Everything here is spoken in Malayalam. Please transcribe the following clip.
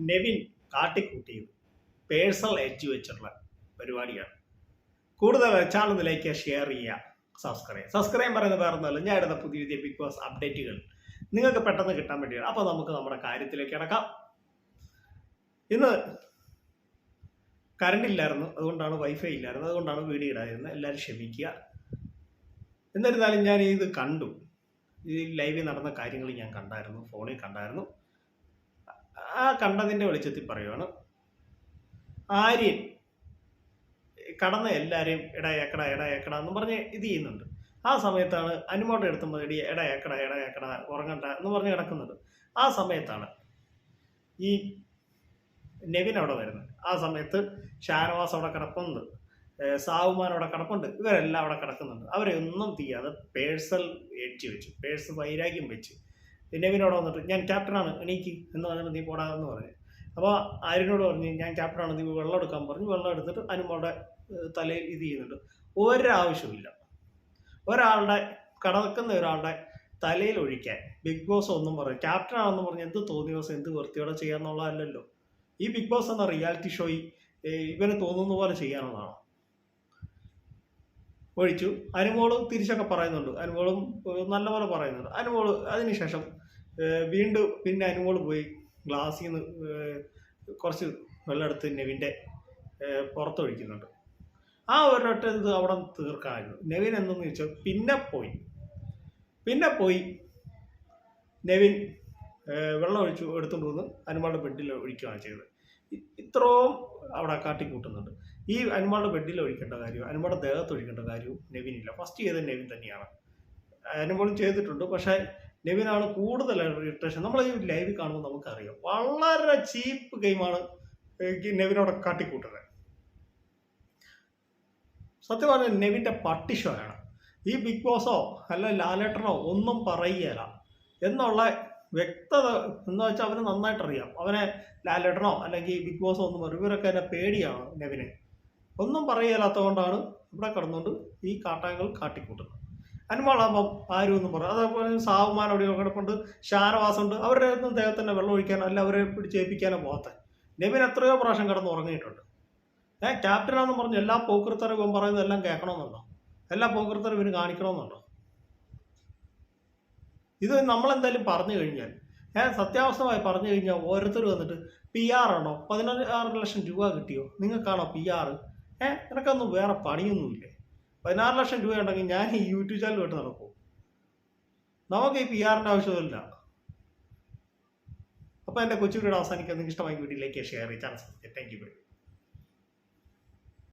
നെവിൻ കാട്ടിക്കൂട്ടിയത്. പേഴ്സണൽ എഡ്ജ് വെച്ചിട്ടുള്ള പരിപാടിയാണ്. കൂടുതൽ ചാനൽ ലൈക്ക് ഷെയർ ചെയ്യുക. സബ്സ്ക്രൈബ്. സബ്സ്ക്രൈബ് പറയുന്നത് വേറെ ഒന്നുമല്ല ഞാൻ ഇടുന്ന പുതിയ പുതിയ ബിഗ് ബോസ് അപ്ഡേറ്റുകൾ നിങ്ങൾക്ക് പെട്ടെന്ന് കിട്ടാൻ വേണ്ടിയാണ്. അപ്പോൾ നമുക്ക് നമ്മുടെ കാര്യത്തിലേക്ക് കിടക്കാം. ഇന്ന് കറണ്ട് ഇല്ലായിരുന്നു. അതുകൊണ്ടാണ് വൈഫൈ ഇല്ലായിരുന്നു. അതുകൊണ്ടാണ് വീഡിയോ ഇടാതിരുന്നത് എല്ലാവരും ക്ഷമിക്കുക. എന്നിരുന്നാലും ഞാൻ ഇത് കണ്ടു. ഈ ലൈവിൽ നടന്ന കാര്യങ്ങൾ ഞാൻ കണ്ടായിരുന്നു. ഫോണിൽ കണ്ടായിരുന്നു. ആ കണ്ടതിന്റെ വെളിച്ചത്തിൽ പറയുവാണ് ആര്യൻ കടന്ന എല്ലാവരെയും എടാ ഏക്കടാ എടാ ഏക്കടാ എന്ന് പറഞ്ഞ് ഇത് ചെയ്യുന്നുണ്ട്. ആ സമയത്താണ് അനുമോട്ട എടുത്തുമ്പോൾ എടി എടാ ഏക്കടാ എടാ ഏക്കടാ ഉറങ്ങണ്ട എന്ന് പറഞ്ഞ് കിടക്കുന്നത്. ആ സമയത്താണ് ഈ നെവിൻ അവിടെ വരുന്നത്. ആ സമയത്ത് ഷാനവാസ് അവിടെ കിടപ്പുണ്ട് സാവുമാൻ അവിടെ കിടപ്പുണ്ട് ഇവരെല്ലാം അവിടെ കിടക്കുന്നുണ്ട്. അവരെ ഒന്നും തീയാതെ പേഴ്സൽ ഏറ്റി വെച്ചു പേഴ്സൽ വൈരാഗ്യം വെച്ച്. നെവിനോട് വന്നിട്ട് ഞാൻ ക്യാപ്റ്റനാണ് എണീക്ക് എന്ന് പറഞ്ഞിട്ട് നീ പോടാ എന്ന് പറഞ്ഞു. അപ്പോൾ ആര്യനോട് പറഞ്ഞു ഞാൻ ക്യാപ്റ്റനാണ് നീ വെള്ളം എടുക്കാൻ പറഞ്ഞു. വെള്ളം എടുത്തിട്ട് അനുമോടെ തലയിൽ ഇത് ചെയ്യുന്നുണ്ട്. ഒരാവശ്യമില്ല ഒരാളുടെ കടക്കുന്ന ഒരാളുടെ തലയിൽ ഒഴിക്കാൻ ബിഗ് ബോസ് ഒന്നും പറയും ക്യാപ്റ്റൻ ആണെന്ന് പറഞ്ഞ് എന്ത് തോന്നിയ ദിവസം എന്ത് വൃത്തിയോടെ ചെയ്യാന്നുള്ളതല്ലല്ലോ. ഈ ബിഗ് ബോസ് എന്ന റിയാലിറ്റി ഷോയി ഇവന് തോന്നുന്ന പോലെ ചെയ്യാനുള്ളതാണ്? ഒഴിച്ചു അനുമോൾ തിരിച്ചൊക്കെ പറയുന്നുണ്ട്. അനുമോളും നല്ലപോലെ പറയുന്നുണ്ട്. അനുമോൾ അതിനുശേഷം വീണ്ടും പിന്നെ അനുമോൾ പോയി ഗ്ലാസ്സിൽ നിന്ന് കുറച്ച് വെള്ളം എടുത്ത് നെവിന്റെ പുറത്തൊഴിക്കുന്നുണ്ട്. ആ ഒരൊറ്റ ഇത് അവിടെ തീർക്കാമായിരുന്നു നെവിൻ എന്തെന്ന് ചോദിച്ചാൽ പിന്നെ പോയി. പിന്നെ പോയി. നെവിൻ വെള്ളം ഒഴിച്ചു എടുത്തുകൊണ്ട് വന്ന് അനുമോളുടെ ബെഡിൽ ഒഴിക്കുകയാണ് ചെയ്തത്. ഇത്രയും അവിടെ കാട്ടിക്കൂട്ടുന്നുണ്ട്. ഈ അനുമാടെ ബെഡിൽ ഒഴിക്കേണ്ട കാര്യവും അനുമാടെ ദേഹത്ത് ഒഴിക്കേണ്ട കാര്യവും നെവിനില്ല. ഫസ്റ്റ് ചെയ്തത് നെവിൻ തന്നെയാണ്. അനുമോളും ചെയ്തിട്ടുണ്ട്. പക്ഷേ നെവിനാണ് കൂടുതൽ ഇറിറ്റേഷൻ നമ്മൾ ഈ ലൈവ് കാണുമ്പോൾ നമുക്കറിയാം. വളരെ ചീപ്പ് ഗെയിമാണ് നെവിനോടെ കാട്ടിക്കൂട്ടുന്നത്. സത്യം പറഞ്ഞാൽ നെവിന്റെ പട്ടിഷോയാണ് ഈ ബിഗ് ബോസോ അല്ല ലാലേട്ടനോ ഒന്നും പറയുകയല്ല എന്നുള്ള വ്യക്തത എന്ന് വെച്ചാൽ അവന് നന്നായിട്ട് അറിയാം അവനെ ലാലേട്ടനോ അല്ലെങ്കിൽ ബിഗ് ബോസോ ഒന്നും പറയും ഇവരൊക്കെ എന്നെ പേടിയാണ് നെവിനെ. ഒന്നും പറയലാത്തതുകൊണ്ടാണ് ഇവിടെ കിടന്നുകൊണ്ട് ഈ കാട്ടായങ്ങൾ കാട്ടിക്കൂട്ടുന്നത്. അനുമാളാകുമ്പം ആരും ഒന്നും പറയും അതേപോലെ സാവുമാൻ അവിടെ കിടപ്പുണ്ട്. ഷാനവാസുണ്ട്. അവരുടെ ഒന്നും ദേഹത്തന്നെ വെള്ളം ഒഴിക്കാനോ അല്ല അവരെ പിടിച്ചേൽപ്പിക്കാനോ പോകാത്ത നെവിൻ എത്രയോ പ്രാവശ്യം കിടന്ന് ഉറങ്ങിയിട്ടുണ്ട്. ഏഹ് ക്യാപ്റ്റനാന്ന് പറഞ്ഞ് എല്ലാ പോക്കൃത്തരും ഇവൻ പറയുന്നത് എല്ലാം കേൾക്കണമെന്നുണ്ടോ? എല്ലാ പോക്കൃത്തരും ഇവന് കാണിക്കണമെന്നുണ്ടോ? ഇത് നമ്മളെന്തായാലും പറഞ്ഞു കഴിഞ്ഞാൽ. ഏഹ് സത്യാവസ്ഥമായി പറഞ്ഞു കഴിഞ്ഞാൽ ഓരോരുത്തർ വന്നിട്ട് പി ആർ ആണോ? പതിനാറ് ലക്ഷം രൂപ കിട്ടിയോ? നിങ്ങൾക്കാണോ പി ആർ ഏഹ് നിനക്കൊന്നും വേറെ പണിയൊന്നുമില്ലേ? പതിനാറ് ലക്ഷം രൂപ ഉണ്ടെങ്കിൽ ഞാൻ ഈ യൂട്യൂബ് ചാനൽ വിട്ട് നടക്കും. നമുക്ക് ഈ പി ആറിന്റെ ആവശ്യമില്ല. അപ്പോൾ എന്റെ കൊച്ചുകൂടെ അവസാനിക്കാൻ നിങ്ങൾക്ക് ഇഷ്ടമായി വീട്ടിലേക്ക് ഷെയർ ചെയ്യാൻ താങ്ക് യു